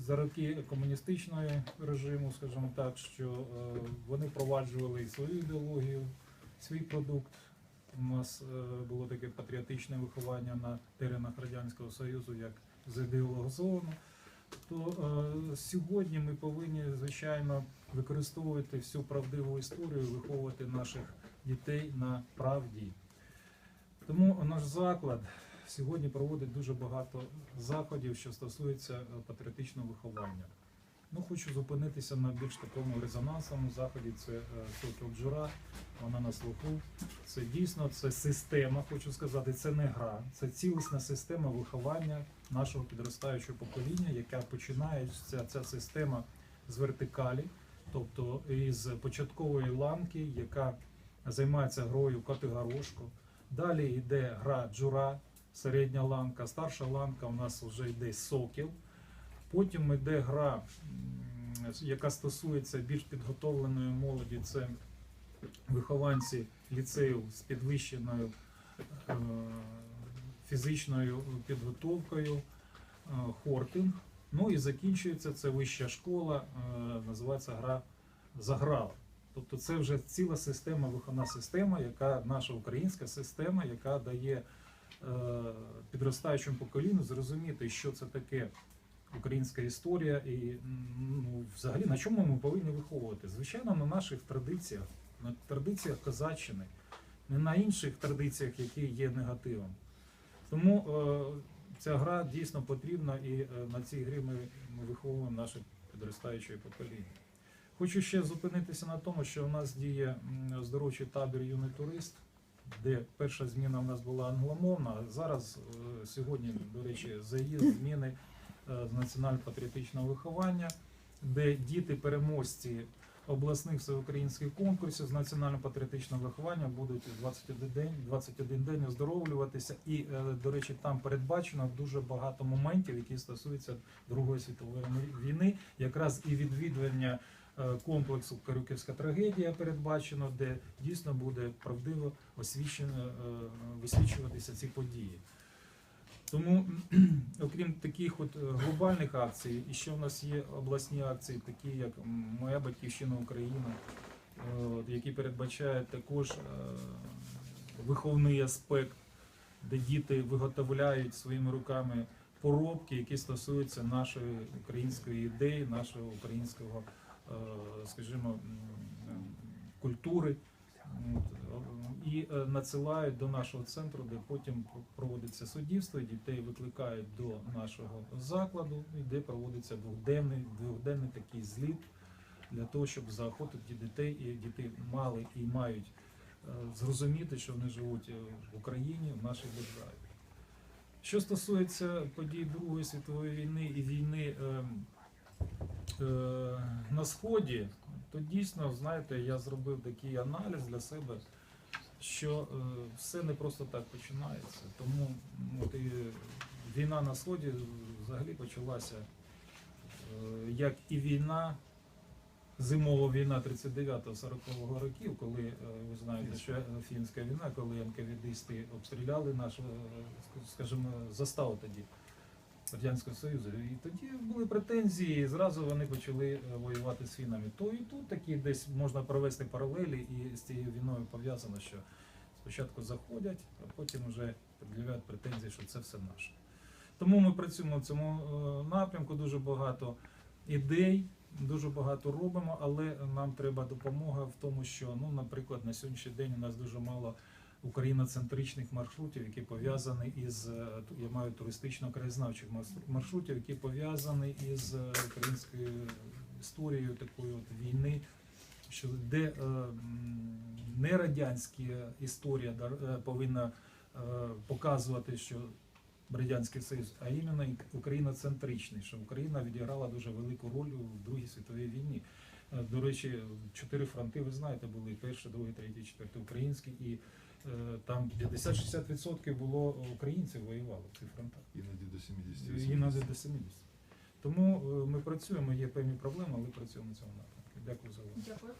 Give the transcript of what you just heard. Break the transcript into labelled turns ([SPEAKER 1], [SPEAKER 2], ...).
[SPEAKER 1] за роки, комуністичного режиму, скажімо так, що е, вони впроваджували і свою ідеологію, свій продукт. У нас е, було таке патріотичне виховання на теренах Радянського Союзу, як з ідеологізовано. То е, сьогодні ми повинні, звичайно, використовувати всю правдиву історію, виховувати наших дітей на правді. Тому наш заклад сьогодні проводить дуже багато заходів, що стосуються е, патріотичного виховання. Ну, хочу зупинитися на більш такому резонансному заході. Це е, Джура, вона на слуху. Це дійсно це система, хочу сказати, це не гра, це цілісна система виховання нашого підростаючого покоління, яка починається ця система з вертикалі, тобто із початкової ланки, яка займається грою Котигорошко. Далі йде гра джура, середня ланка, старша ланка у нас вже йде сокіл. Потім йде гра, яка стосується більш підготовленої молоді. Це вихованці ліцею з підвищеною е, фізичною підготовкою, е, хортинг. Ну і закінчується це вища школа, е, називається гра Заграла. Тобто це вже ціла система, виховна система, яка наша українська система, яка дає підростаючому поколінню зрозуміти, що це таке українська історія, і ну, взагалі на чому ми повинні виховувати. Звичайно, на наших традиціях, на традиціях козаччини, не на інших традиціях, які є негативом. Тому е, ця гра дійсно потрібна, і е, на цій грі ми, ми виховуємо наше підростаюче покоління. Хочу ще зупинитися на тому, що у нас діє оздоровчий табір юний турист, де перша зміна у нас була англомовна. Зараз е, сьогодні, до речі, заїзд зміни е, з національно-патріотичного виховання, де діти переможці обласних всеукраїнських конкурсів з національно-патріотичного виховання будуть 21 день, 21 день оздоровлюватися. І, е, до речі, там передбачено дуже багато моментів, які стосуються Другої світової війни, якраз і відвідування комплексу Карюківська трагедія передбачено, де дійсно буде правдиво е, висвічуватися ці події. Тому, окрім таких от е, глобальних акцій, і ще в нас є обласні акції, такі як Моя батьківщина Україна, е, які передбачають також е, виховний аспект, де діти виготовляють своїми руками поробки, які стосуються нашої української ідеї, нашого українського, е, скажімо, культури. І е, надсилають до нашого центру, де потім проводиться суддівство, дітей викликають до нашого закладу, і де проводиться двохденний, двохденний такий зліт для того, щоб заохотити дітей, і діти мали і мають е, зрозуміти, що вони живуть е, в Україні, в нашій державі. Що стосується подій Другої світової війни і війни е, е, на Сході, то дійсно, знаєте, я зробив такий аналіз для себе, що е, все не просто так починається. Тому от, і війна на Сході взагалі почалася е, як і війна, зимова війна 39-40 років, коли е, ви знаєте, що е, фінська війна, коли НКВДисти обстріляли нашу, е, скажімо, заставу тоді. Радянського Союзу. І тоді були претензії, і зразу вони почали е, воювати з фінами. То і тут такі десь можна провести паралелі, і з цією війною пов'язано, що спочатку заходять, а потім вже пред'являють претензії, що це все наше. Тому ми працюємо в цьому е, напрямку, дуже багато ідей, дуже багато робимо, але нам треба допомога в тому, що, ну, наприклад, на сьогоднішній день у нас дуже мало україноцентричних маршрутів, які пов'язані із е, я маю туристично-краєзнавчих маршрутів, які пов'язані із е, українською історією такої от війни, що де е, не радянська історія повинна показувати, що Радянський Союз, а іменно україноцентричний, що Україна відіграла дуже велику роль у Другій світовій війні. До речі, чотири фронти, ви знаєте, були перший, другий, третій, четвертий український, і там 50-60% було українців воювало в цих фронтах.
[SPEAKER 2] Іноді до 70
[SPEAKER 1] Іноді до 70. Тому е, ми працюємо, є певні проблеми, але працюємо на цьому напрямку. Дякую за увагу.
[SPEAKER 3] Дякую.